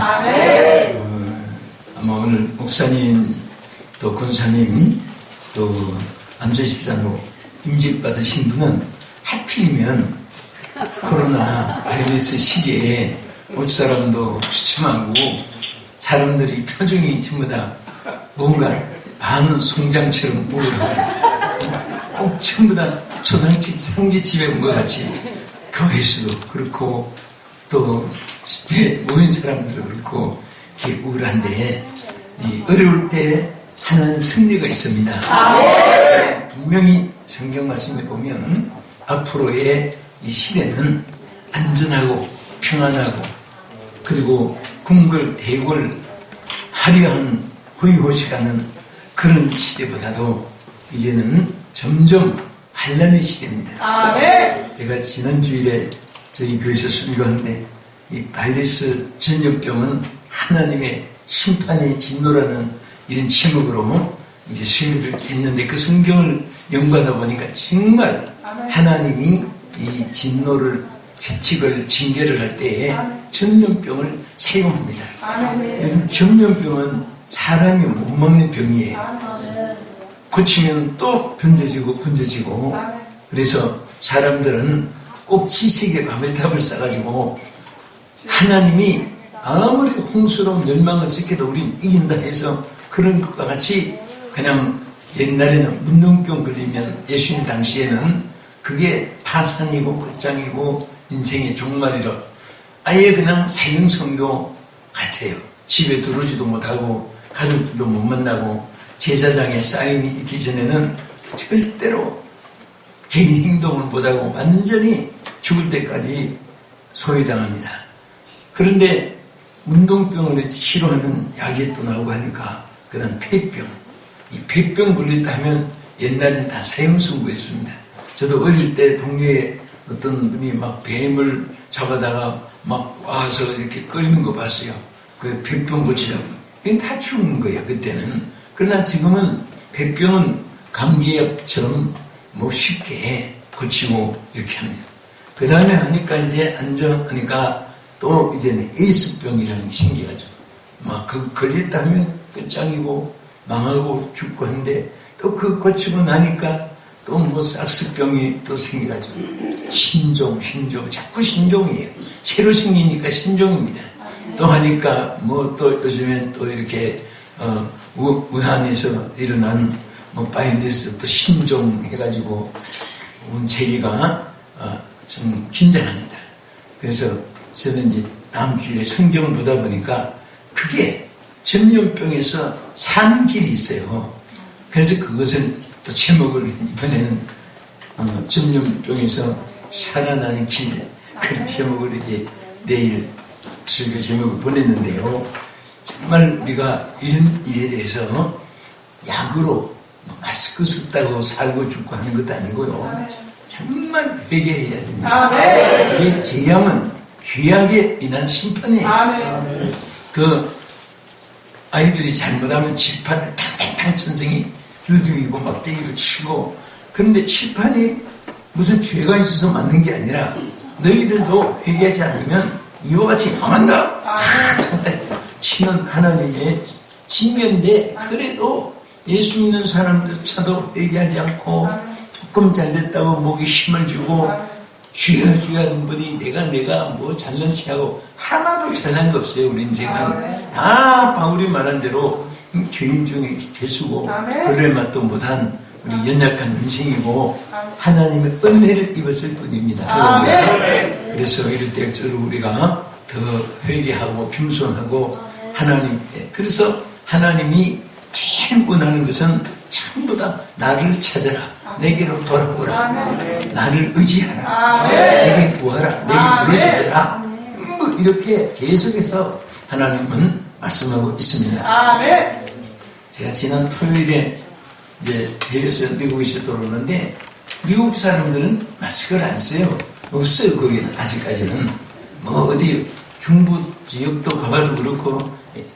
아멘. 어, 아마 오늘 목사님 또 권사님 또 안전 십자로 임직 받으신 분은 하필이면 코로나 바이러스 시기에 올 사람도 주춤하고 사람들이 표정이 전부 다 뭔가 반 송장처럼 보이고 꼭 전부 다 초상집 상제집에 온것 같이 교회에서도 그렇고 또 집에 모인 사람들도 그렇고 이렇게 우울한데 이 어려울 때 하나님 승리가 있습니다. 분명히 성경 말씀에 보면 앞으로의 이 시대는 안전하고 평안하고 그리고 궁궐 대궐 화려한 호의호식하는 그런 시대보다도 이제는 점점 환란의 시대입니다. 아멘. 제가 지난 주일에 저희 교회에서 설교하는데 이 바이러스 전염병은 하나님의 심판의 진노라는 이런 제목으로 이제 설교를 했는데 그 성경을 연구하다 보니까 정말 하나님이 이 진노를 채찍을 징계를 할 때에 전염병을 사용합니다. 전염병은 사람이 못 먹는 병이에요. 아멘. 고치면 또 번져지고 아멘. 그래서 사람들은 꼭 지식의 바벨탑을 쌓아가지고 하나님이 아무리 홍수로 멸망을 시켜도 우린 이긴다 해서 그런 것과 같이 그냥 옛날에는 문둥병 걸리면 예수님 당시에는 그게 파산이고 끝장이고 인생의 종말이라 아예 그냥 사형선고 같아요. 집에 들어오지도 못하고 가족들도 못 만나고 제사장에 사인이 있기 전에는 절대로 개인 행동을 못하고 완전히 죽을 때까지 소외당합니다. 그런데 운동병을 치료하는 약이 또 나오고 하니까 그런 폐병, 이 폐병 걸렸다 하면 옛날엔 다 사형선고했습니다. 저도 어릴 때 동네에 어떤 분이 막 뱀을 잡아다가 막 와서 이렇게 끓이는 거 봤어요. 그 폐병 고치라고. 이건 다 죽는 거예요, 그때는. 그러나 지금은 폐병은 감기약처럼 뭐 쉽게 고치고 이렇게 합니다. 그 다음에 하니까 이제 안정하니까 또 이제는 에이스병이라는 게 생겨가지고 막 그 걸렸다 하면 끝장이고 망하고 죽고 하는데 또 그 고치고 나니까 또 뭐 싹스병이 또 생겨가지고 신종 신종 자꾸 신종이에요. 새로 생기니까 신종입니다. 또 하니까 뭐 또 요즘엔 또 이렇게 어, 우, 우한에서 일어난 뭐 바이러스 또 신종 해가지고 온 세계가 어, 좀 긴장합니다. 그래서 저는 이제 다음 주에 성경을 보다 보니까 그게 전염병에서 사는 길이 있어요. 그래서 그것을 또 제목을 이번에는 어, 전염병에서 살아나는 길, 그 제목을 이제 내일 설교 제목을 보냈는데요. 정말 우리가 이런 일에 대해서 약으로 뭐 마스크 썼다고 살고 죽고 하는 것도 아니고요. 정말 회개해야 됩니다. 아멘. 이게 재앙은 죄악에 인한 심판이에요. 아멘. 그 아이들이 잘못하면 칠판을 탕탕탕 천성이 두들기고 막대기로 치고 그런데 칠판이 무슨 죄가 있어서 만든 게 아니라 너희들도 회개하지 않으면 이와 같이 망한다. 치는 하나님의 징계인데 그래도 예수 믿는 사람들조차도 회개하지 않고 조금 잘됐다고 목에 힘을 주고 하는 분이 내가 내가 뭐 잘난 체하고 하나도 잘난 거 없어요 우리 인생은 다 바울이 말한 대로 음, 죄인 중에 아멘. 그럴 맛도 못한 우리 연약한 인생이고 하나님의 은혜를 입었을 뿐입니다. 아멘. 그래서 이럴 때 저를 우리가 더 회개하고 겸손하고 하나님께 그래서 하나님이 제일 원하는 것은 전부 다 나를 찾아라 내게로 돌아오라 나를 의지하라. 내게 구하라 내게. 부르짖으라 뭐 이렇게 계속해서 하나님은 말씀하고 있습니다. 제가 지난 토요일에 이제 해외에서 미국에서 돌아오는데 미국 사람들은 마스크를 안 써요. 없어요 거기는 아직까지는. 뭐 어디 중부 지역도 가봐도 그렇고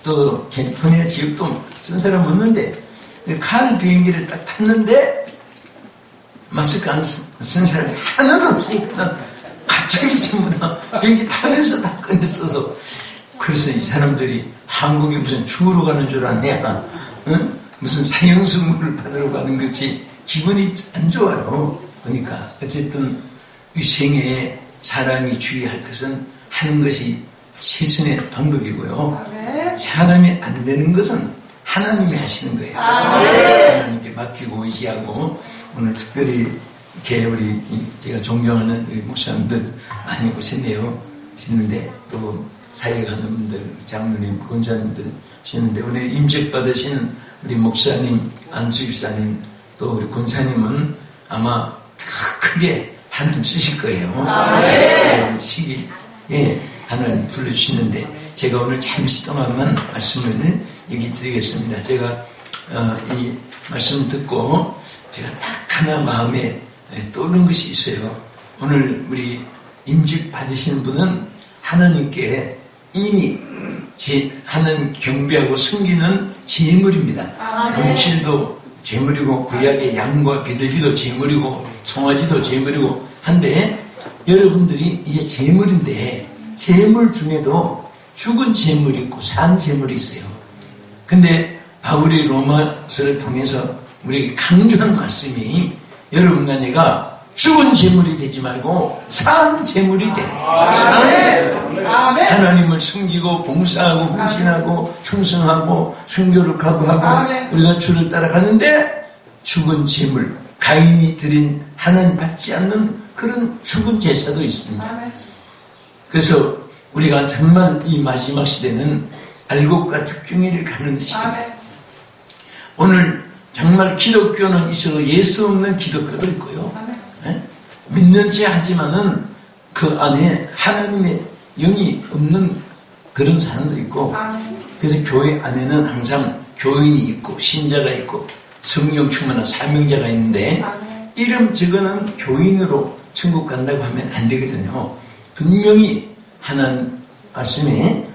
또 캘리포니아 지역도 쓴 사람 없는데 칸 비행기를 딱 탔는데 마스크 안 쓴 사람이 하나도 없으니까 갑자기 전부 다 비행기 타면서 다 꺼냈어서 그래서 이 사람들이 한국에 무슨 죽으러 가는 줄 아네. 응? 무슨 사형선물을 받으러 가는 거지 기분이 안 좋아요. 그러니까 어쨌든 이 생애에 사람이 주의할 것은 하는 것이 최선의 방법이고요. 아멘. 사람이 안 되는 것은 하나님이 하시는 거예요. 하나님께 맡기고 의지하고 오늘 특별히 이렇게 우리 이 제가 존경하는 우리 목사님들 많이 오셨네요. 오셨는데 또 사역하는 분들, 장로님, 권사님들 오셨는데 오늘 임직 받으시는 우리 목사님, 안수입사님 또 우리 권사님은 아마 더 크게 한숨 쓰실 거예요. 그런 시기에 하나님 불러주시는데 제가 오늘 잠시 동안만 말씀을 얘기 드리겠습니다. 제가 어, 이 말씀 듣고 제가 딱 하나 마음에 떠오른 것이 있어요. 오늘 우리 임직 받으시는 분은 하나님께 이미 제 하는 경배하고 섬기는 제물입니다. 물질도 제물이고 구약의 양과 비둘기도 제물이고 송아지도 제물이고 한데 여러분들이 이제 제물인데 제물 중에도 죽은 제물이 있고 산 제물이 있어요. 근데 바울이 로마서를 통해서 우리에게 강조한 말씀이 여러분과 내가 죽은 제물이 되지 말고 산 제물이 돼. 산. 하나님을 숨기고 봉사하고 헌신하고 충성하고 순교를 각오하고. 우리가 주를 따라가는데 죽은 제물 가인이 드린 하나님 받지 않는 그런 죽은 제사도 있습니다. 그래서 우리가 정말 이 마지막 시대는 알곡과 죽중이를 가는 시대입니다. 아멘. 오늘 정말 기독교는 있어도 예수 없는 기독교도 있고요. 아멘. 예? 믿는 체 하지만은 그 안에 하나님의 영이 없는 그런 사람도 있고 아멘. 그래서 교회 안에는 항상 교인이 있고 신자가 있고 성령 충만한 사명자가 있는데 아멘. 이름 적어는 교인으로 천국 간다고 하면 안 되거든요. 분명히 하나님 말씀에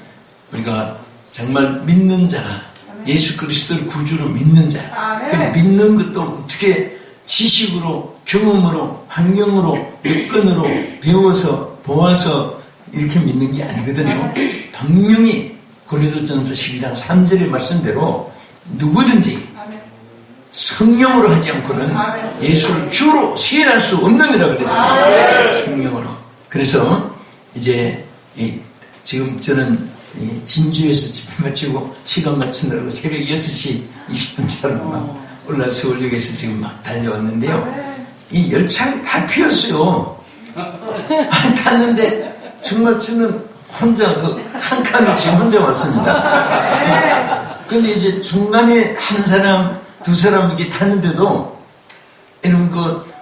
우리가 정말 믿는 자가 예수 그리스도를 구주로 믿는 자. 아멘. 그 믿는 것도 어떻게 지식으로 경험으로 환경으로 여건으로 배워서 보아서 이렇게 믿는 게 아니거든요. 분명히 고린도전서 12장 3절의 말씀대로 누구든지 아멘. 성령으로 하지 않고는. 예수를 주로 시인할 수 없느니라 그랬어요. 성령으로. 그래서 이제 이 지금 저는 이 진주에서 집회 마치고 시간 맞추느라고 새벽 6시 20분 차로 막 올라 서울역에서 지금 막 달려왔는데요. 아멘. 이 열차가 다 피었어요. 탔는데 정말 저는 혼자 그한 칸을 지금 혼자 왔습니다. 근데 이제 중간에 한 사람, 두 사람 이렇게 타는데도 이런 그,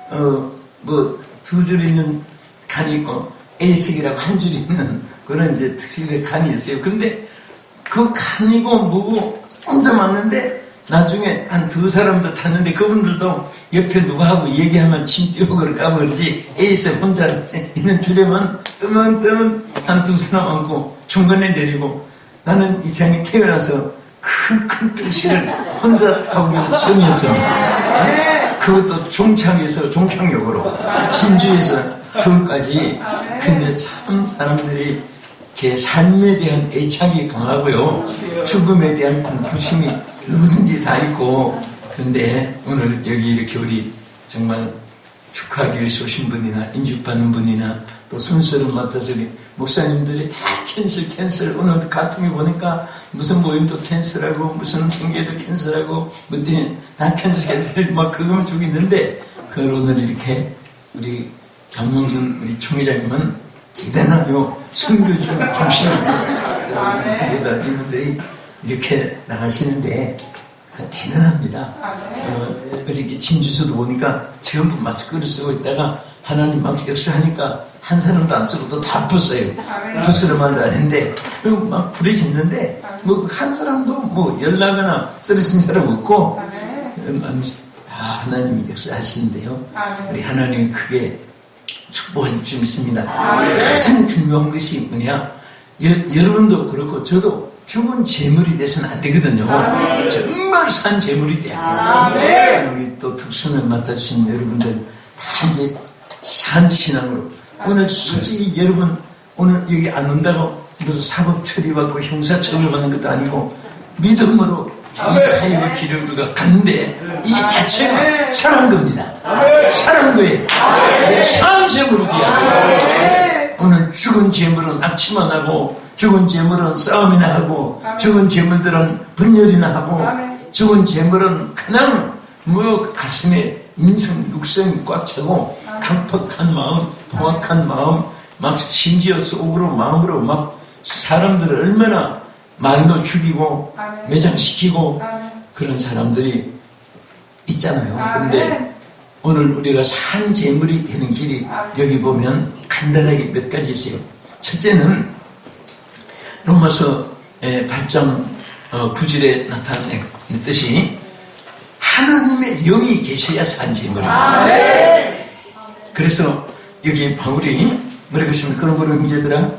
어, 뭐, 두 줄 있는 칸이 있고 A석이라고 한 줄 있는 그런 이제 특식의 칸이 있어요. 근데 그 칸이고 뭐고 혼자 왔는데 나중에 한 두 사람도 탔는데 그분들도 옆에 누가 하고 얘기하면 침 띄우고 그럴까 그러지 A석 혼자 있는 줄에만 뜨문뜨문 한두 사람 앉고 중간에 내리고 나는 이상이 태어나서 큰큰 택시를 혼자 타고 처음이었어. 그것도 종착에서 종착역으로 신주에서 서울까지. 근데 참 사람들이 이렇게 삶에 대한 애착이 강하고요. 죽음에 대한 공포심이 누구든지 다 있고. 그런데 오늘 여기 이렇게 우리 정말 축하하기 위해서 오신 분이나 인죽받는 분이나 또 순서를 맡아서 우리 목사님들이 다 캔슬 캔슬 오늘 가통에 보니까 무슨 모임도 캔슬하고 무슨 생계도 캔슬하고 뭐든 다 캔슬 캔슬 막 그거만 쭉 있는데 그걸 오늘 이렇게 우리 강명준 우리 총회장님은 대단하요 선교주 중심으로 보다 이분들이 이렇게 나가시는데 그 대단합니다. 어, 어저께 진주서도 보니까 전부 마스크를 쓰고 있다가 하나님 막 역사하니까 한 사람도 안 쓰고 또다 벗어요. 부스럼만 다니는데 그리고 막 불이 짓는데 뭐 한 사람도 뭐 열나거나 쓰러진 사람 없고 아멘. 음, 다 하나님이 역사하시는데요. 우리 하나님이 크게 축복할 줄 믿습니다. 가장 중요한 것이 뭐냐? 여, 여러분도 그렇고 저도 죽은 재물이 돼서는 안 되거든요. 정말 산 재물이 돼야 돼요. 우리 또 특수는 맡아주신 여러분들 다 이제 산 신앙으로 오늘 솔직히 여러분 오늘 여기 안 온다고 무슨 사법 처리받고 형사 처벌받는 것도 아니고 믿음으로 이 사역의 길을 우리가 가는데 이 자체가 사는 겁니다. 사는 거예요. 재물을 위하여. 오늘 죽은 재물은 악취만 하고 죽은 재물은 싸움이나 하고 죽은 재물들은 분열이나 하고 죽은 재물은 그냥 뭐 가슴에 인성 육성이 꽉 차고 강팍한 마음 포악한 마음 막 심지어 속으로 마음으로 막 사람들을 얼마나 말도 죽이고 아멘. 매장시키고 아멘. 그런 사람들이 있잖아요. 아멘. 근데 오늘 우리가 산 재물이 되는 길이 아멘. 여기 보면 간단하게 몇 가지 있어요. 첫째는 로마서 8장 9절에 나타냈듯이 하나님의 영이 계셔야 산 재물입니다. 그래서 여기 바울이 뭐라고 했습니까? 그런 거로 형제들아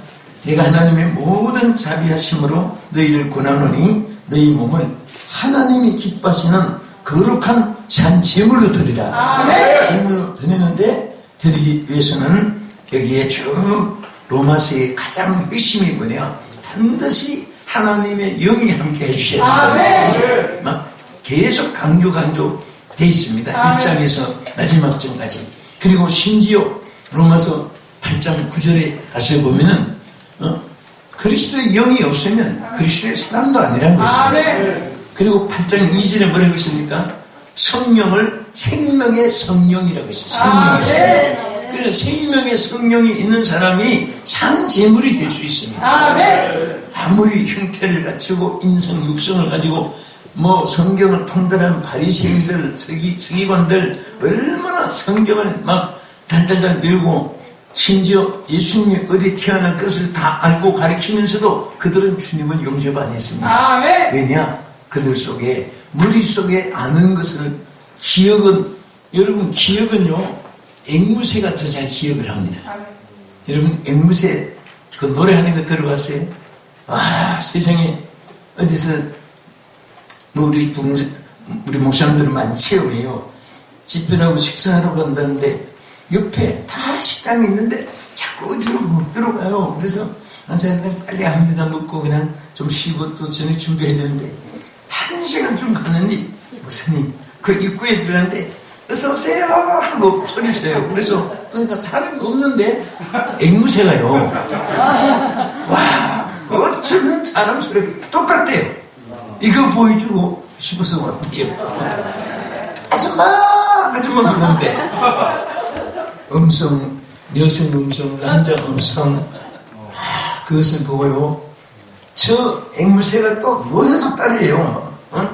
내가 하나님의 모든 자비하심으로 너희를 권하노니 너희 몸을 하나님이 기뻐하시는 거룩한 산 제물로 드리라 제물로 드리는데 드리기 위해서는 여기에 쭉 로마서의 가장 핵심이 뭐냐 반드시 하나님의 영이 함께 해주셔야 된다는 것이 막 계속 강조 강조 돼 있습니다. 아멘. 1장에서 마지막 장까지. 그리고 심지어 로마서 8장 9절에 가서 보면은 어? 그리스도의 영이 없으면 그리스도의 사람도 아니라는 것입니다. 아멘. 그리고 8장 2절에 뭐라고 있습니까? 성령을 생명의 성령이라고 했어요. 아, 생명의 네. 성령. 그래서 생명의 성령이 있는 사람이 상재물이 될 수 있습니다. 아멘. 아무리 형태를 갖추고 인성 육성을 가지고 뭐 성경을 통달한 바리새인들 서기 서기관들 얼마나 성경을 막 달달달 밀고 심지어 예수님이 어디 태어날 것을 다 알고 가르치면서도 그들은 주님을 용접 안 했습니다. 아멘. 왜냐? 그들 속에 머릿속에 아는 것을 기억은 여러분 기억은요 앵무새가 더잘 기억을 합니다. 아멘. 여러분 앵무새 그 노래하는 거 들어봤어요? 아 세상에 어디서 뭐 우리 부 우리 목사님들은 많이 체험해요. 집회하고 식사하러 간다는데 옆에 다 식당이 있는데 자꾸 어디로 못 들어가요. 그래서 한 사람들 빨리 합니다 먹고 그냥 좀 쉬고 또 저녁 준비해야 되는데 한 시간쯤 가느니 목사님 그 입구에 들어갔는데 어서 오세요 하고 소리 쳐요. 그래서 그러니까 사람이 없는데 앵무새가요. 와 어쩌면 사람 소리 똑같대요. 이거 보여주고 싶어서 왔대요. 아줌마 아줌마 그러는데 음성 여성 음성 남자 음성 아, 그것을 보고요. 저 앵무새가 또 노래도 따라해요. 어?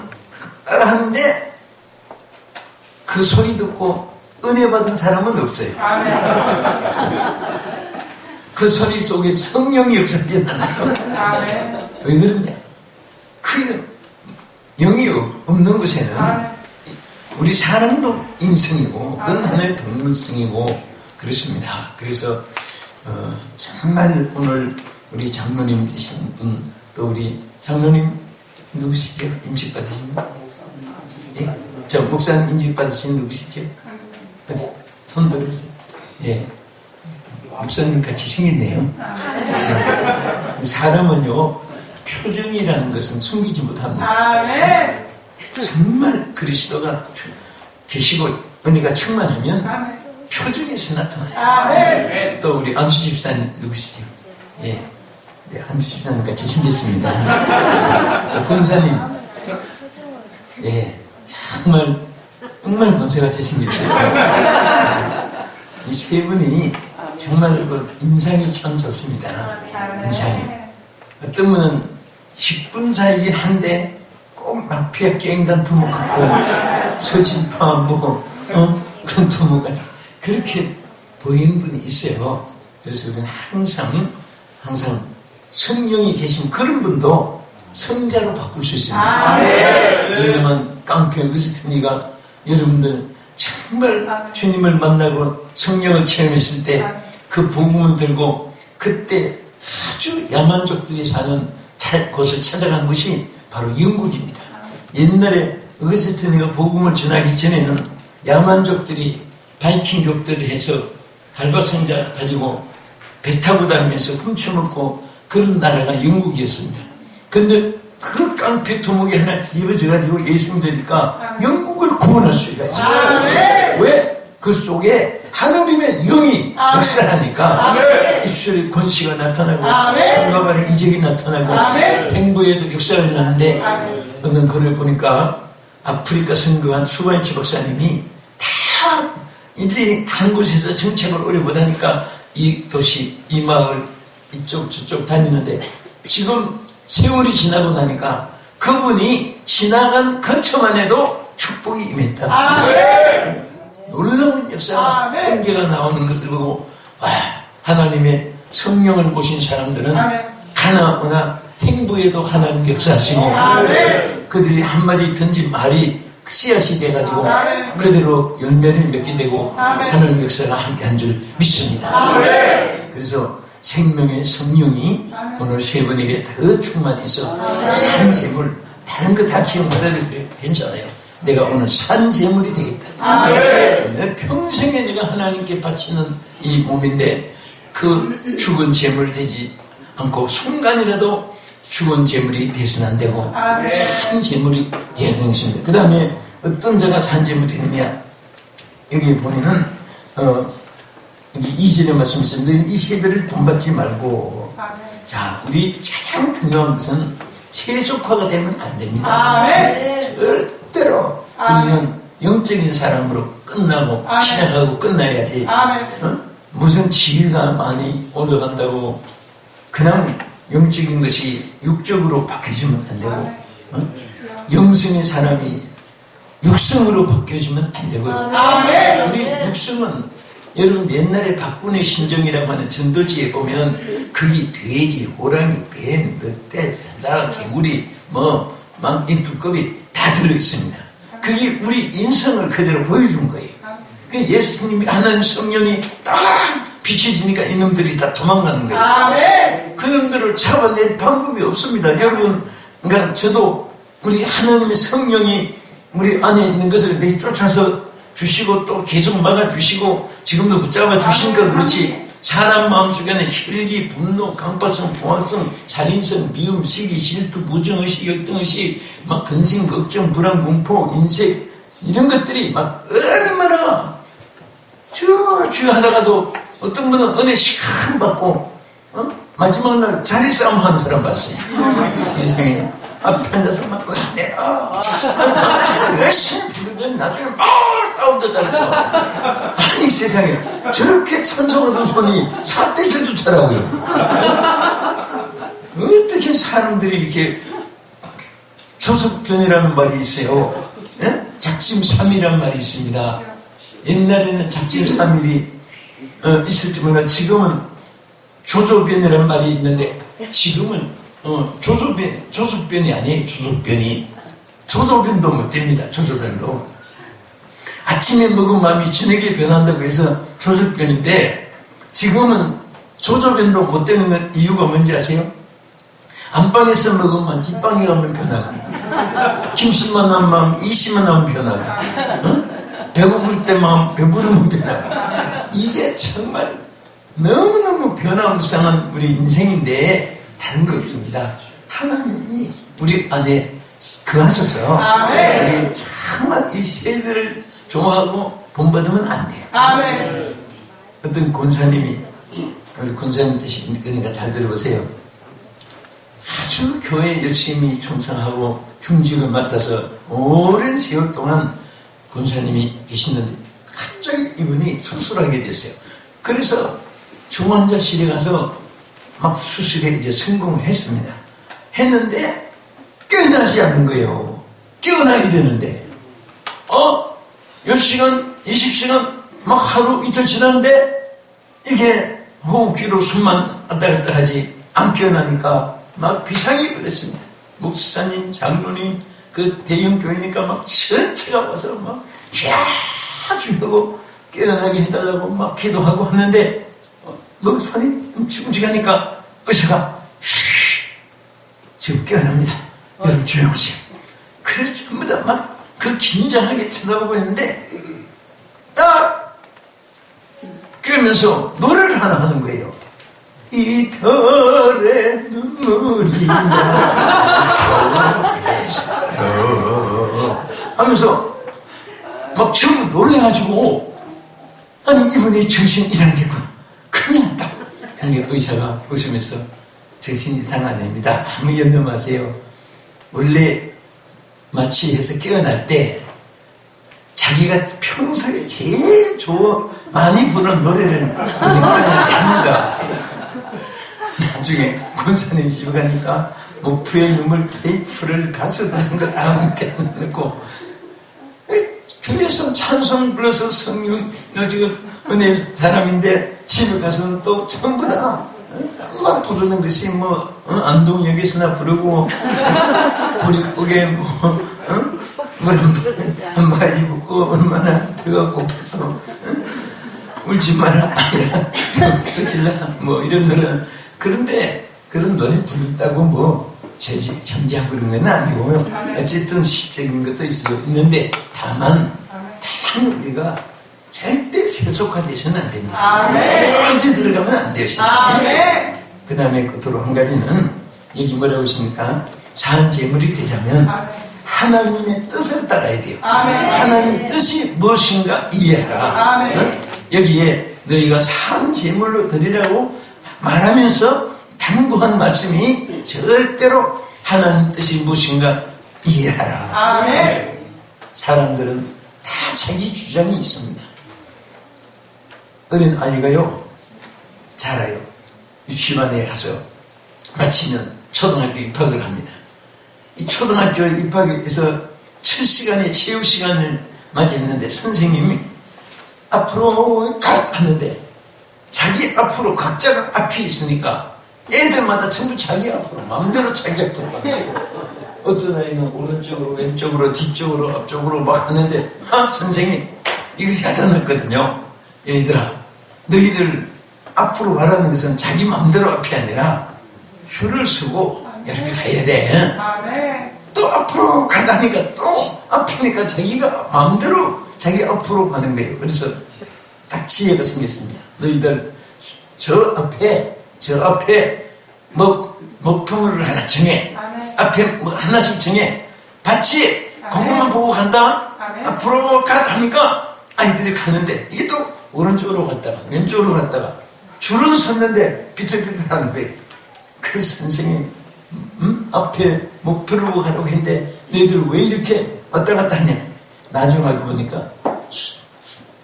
따라하는데 그 소리 듣고 은혜 받은 사람은 없어요. 아멘. 그 소리 속에 성령이 역사되나요 아멘. 왜 그러냐? 그 영이 없- 없는 곳에는 아멘. 우리 사람도 인성이고 그건 하나의 동물성이고 그렇습니다. 그래서 어, 정말 오늘 우리 장로님 되신 분 또 우리 장로님 누구시죠? 임직 받으신 분? 예? 저 목사님 임직 받으신 누구시죠? 어디? 손 들으세요. 예. 목사님 같이 생겼네요. 사람은요 표정이라는 것은 숨기지 못합니다. 아멘. 정말 그리스도가 계시고 은혜가 충만하면 아멘. 표정에서 나타나요. 아멘. 또 우리 안수 집사님 누구시죠? 예, 네, 안수 집사님 같이 생겼습니다. 또 권사님, 예, 정말 정말 권사같이 생겼어요. 이 세 분이 정말 그 인상이 참 좋습니다. 인상이. 어떤 분은 10분 사이에 한데 꼭 마피아 깽단 두목 같고 서진파 뭐 어? 그런 두목가 그렇게 보이는 분이 있어요. 그래서 우리는 항상 항상 성령이 계신 그런 분도 성자로 바꿀 수 있습니다. 아멘. 왜냐면 깡패 어거스티니가 여러분들 정말 아멘. 주님을 만나고 성령을 체험했을 때그 복음을 들고 그때 아주 야만족들이 사는 차- 곳을 찾아간 곳이 바로 영국입니다. 옛날에 어거스티니가 복음을 전하기 전에는 야만족들이 바이킹 족들이 해서 갈바상자 가지고 배 타고 다니면서 훔쳐먹고 그런 나라가 영국이었습니다. 근데 그 깡패 두목이 하나 뒤집어져가지고 예수님 되니까 영국을 구원할 수가 있었어요. 왜? 그 속에 하나님의 영이 아멘. 역사하니까 아멘. 입술에 권시가 나타나고 아멘. 손가발에 이적이 나타나고 아멘. 행보에도 역사가 일어나는데 아멘. 어느 글을 보니까 아프리카 선거한 수바인치 박사님이 다 일일이 한 곳에서 정책을 오래 못하니까 이 도시, 이 마을, 이쪽 저쪽 다니는데 지금 세월이 지나고 나니까 그분이 지나간 근처만 해도 축복이 임했다. 아멘. 놀라운 역사가 아멘. 통계가 나오는 것을 보고 와 하나님의 성령을 보신 사람들은 아멘. 하나하나 행부에도 하나님 역사하시고 아멘. 그들이 한마디 던진 말이 씨앗이 돼가지고 아멘. 그대로 열매를 맺게 되고 아멘. 하나님 역사가 함께한 줄 믿습니다. 아멘. 그래서 생명의 성령이. 오늘 세 분에게 더 충만해서 산재물 다른 거 다 기억 못해도 괜찮아요. 내가 오늘 산재물이 되겠다. 내 평생에 내가 하나님께 바치는 이 몸인데 그 죽은 재물 되지 않고 순간이라도 죽은 재물이 돼서는 안 되고 아멘. 산 재물이 되어야 되는 것입니다. 그 다음에 어떤 자가 산 재물이 되느냐 여기 보면은 어 여기 이절에 말씀하셨는데 이 세대를 본받지 말고 아멘. 자 우리 가장 중요한 것은 세속화가 되면 안 됩니다. 아멘. 절대로 아멘. 우리는 영적인 사람으로 끝나고. 시작하고 끝나야지. 어? 무슨 지위가 많이 올라간다고 그냥 영적인 것이 육적으로 바뀌어지면 안 되고 어? 영성의 사람이 육성으로 바뀌어지면 안 되고요. 우리 육성은 여러분 옛날에 박군의 신정이라고 하는 전도지에 보면 그게 돼지, 호랑이, 뱀, 늑대, 산자, 개구리 뭐막 인두껍이 다 들어있습니다. 그게 우리 인성을 그대로 보여준 거예요. 그 예수님이 하나님 성령이 딱 비춰지니까 이놈들이 다 도망가는 거예요. 아멘. 그놈들을 잡아낼 방법이 없습니다. 여러분, 그러니까 저도 우리 하나님의 성령이 우리 안에 있는 것을 내쫓아서 주시고 또 계속 막아주시고 지금도 붙잡아 주시니까 그렇지 사람 마음속에는 혈기, 분노, 강파성, 공학성, 살인성, 미움, 시기, 실투, 부정의식, 열등의식, 막 근심, 걱정, 불안, 공포, 인색 이런 것들이 막 얼마나 쭉쭉 하다가도 어떤 분은 은혜 시간 받고 어? 마지막 날 자리 싸움 하는 사람 봤어요. 세상에 앞에 앉아서 막 아, 열심히 부르면 나중에 막 싸움도 잘해서 아니 세상에 저렇게 찬송하던 손이 사대질도 잘하고요. 어떻게 사람들이 이렇게 조석변이라는 말이 있어요. 예? 작심삼일이라는 말이 있습니다. 옛날에는 작심삼일이 어, 있을지 몰라 지금은 조조변이라는 말이 있는데 지금은 어, 조조변 조조변이 아니에요 조조변이 조조변도 못 됩니다 조조변도 아침에 먹은 마음이 저녁에 변한다고 해서 조조변인데 지금은 조조변도 못 되는 건 이유가 뭔지 아세요? 안방에서 먹으면 뒷방에 가면 변하고 김씨만 나면 마음 이씨만 나면 변하고 어? 배고플 때 마음 배부르면 변하고 이게 정말 너무너무 변화무쌍한 우리 인생인데 다른 거 없습니다. 하나님이 우리 안에 거하셔서 아멘. 우리 정말 이 세대를 좋아하고 본받으면 안 돼요. 아멘. 어떤 권사님이 우리 권사님 되신 거니까 잘 들어보세요. 아주 교회 열심히 충성하고 중직을 맡아서 오랜 세월 동안 권사님이 계시는데 갑자기 이분이 수술하게 됐어요. 그래서 중환자실에 가서 막 수술에 이제 성공을 했습니다. 했는데 깨어나지 않는 거예요. 깨어나야 되는데 어? 10시간, 20시간, 막 하루 이틀 지났는데, 이게 호흡기로 숨만 왔다 갔다 하지, 안 깨어나니까 막 비상이 그랬습니다. 목사님, 장로님, 그 대형 교회니까 막 전체가 와서 막쫙 하고 깨어나게 해달라고 막 기도하고 하는데, 어, 뭐 손이 움직하니까 의사가 쉬 지금 깨어납니다. 여러분 조용하세요. 그래서 전부 다 막 그 긴장하게 쳐다보고 있는데 딱 깨면서 노래를 하나 하는 거예요. 이 이별의 눈물이 하면서 막 전부 놀래가지고 아니 이분이 정신 이상됐구나 큰일 근데 의사가 웃으면서 정신 이상 아닙니다. 아무 연도 마세요. 원래 마취해서 깨어날 때 자기가 평소에 제일 좋아 많이 부르는 노래를 불러야지 나중에 권사님 집에 가니까 목프에 눈물 테이프를 가서 듣는 거 다음 때놓고. 교회에서 찬송 불러서 성령 너 지금 은혜 사람인데 집에 가서는 또 전부 다막 부르는 것이 뭐 어? 안동역에서나 부르고 부리국에 뭐 어? 물한 마리 붓고 얼마나 배가 고파서 어? 울지 마라 끄질라 뭐 이런 노래 그런데 그런 노래 부른다고 뭐 제지 정지하고 그런 건 아니고요 어쨌든 시적인 것도 있어 있는데 다만 다만 우리가 절대 세속화되서는 안 됩니다 어디 들어가면 안 돼요 아멘. 그 다음에 끝으로 한 가지는 여기 뭐라고 했습니까 산 제물이 되자면 하나님의 뜻을 따라야 돼요 아멘. 하나님 뜻이 무엇인가 이해하라 아멘. 어? 여기에 너희가 산 제물로 드리라고 말하면서 당부한 말씀이 절대로 하나님 뜻이 무엇인가 이해하라 아멘. 사람들은 다 자기 주장이 있습니다 어린 아이가요 자라요. 유치원에 가서 마치면 초등학교 입학을 합니다. 이 초등학교 입학해서 첫 시간에 체육 시간을 맞이했는데 선생님이 앞으로 가! 하는데 자기 앞으로 각자가 앞이 있으니까 애들마다 전부 자기 앞으로 마음대로 자기 앞으로 거예요. 어떤 아이는 오른쪽으로 왼쪽으로 뒤쪽으로 앞쪽으로 막 하는데 아 선생님 이거 야단났거든요. 얘들아 너희들 앞으로 가라는 것은 자기 마음대로 앞이 아니라 줄을 서고 이렇게 가야 돼 아멘. 또 앞으로 가다니까 또 앞이니까 자기가 마음대로 자기 앞으로 가는 거예요. 그래서 딱 지혜가 생겼습니다. 너희들 저 앞에 저 앞에 목 목표물을 하나 정해. 아멘. 앞에 뭐 하나씩 정해. 같이 그것만 보고 간다. 아멘. 앞으로 가 하니까 아이들이 가는데 이게 또 오른쪽으로 갔다가 왼쪽으로 갔다가 줄은 섰는데 비틀비틀하는 거예요. 그 선생님 음? 앞에 목표를 보고 가려고 했는데 너희들 왜 이렇게 왔다 갔다 하냐 나중에 알고 보니까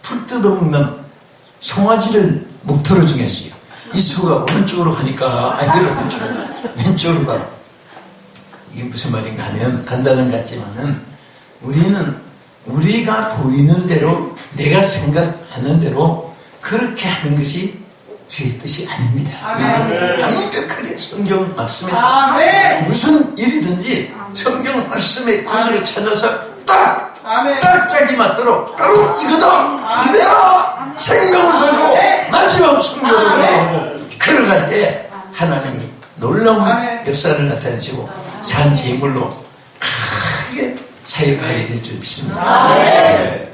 풀 뜯어먹는 송아지를 목표로 정했어요 이 소가 오른쪽으로 가니까 아이들 왼쪽으로, 왼쪽으로 가 이게 무슨 말인가 하면 간단한 것 같지만은 우리는 우리가 보이는 대로 내가 생각하는 대로 그렇게 하는 것이 주의 뜻이 아닙니다. 완벽하게 성경 말씀에서 아멘. 무슨 일이든지 성경 말씀의 구절을 찾아서 딱! 아멘. 딱 자기 맞도록 바로 이거다! 이거다! 생명을 들고 마지막 순교를 하고 걸어갈 때 하나님이 놀라운. 역사를 나타내시고 산 제물로 크게 사역하게 될 줄 믿습니다.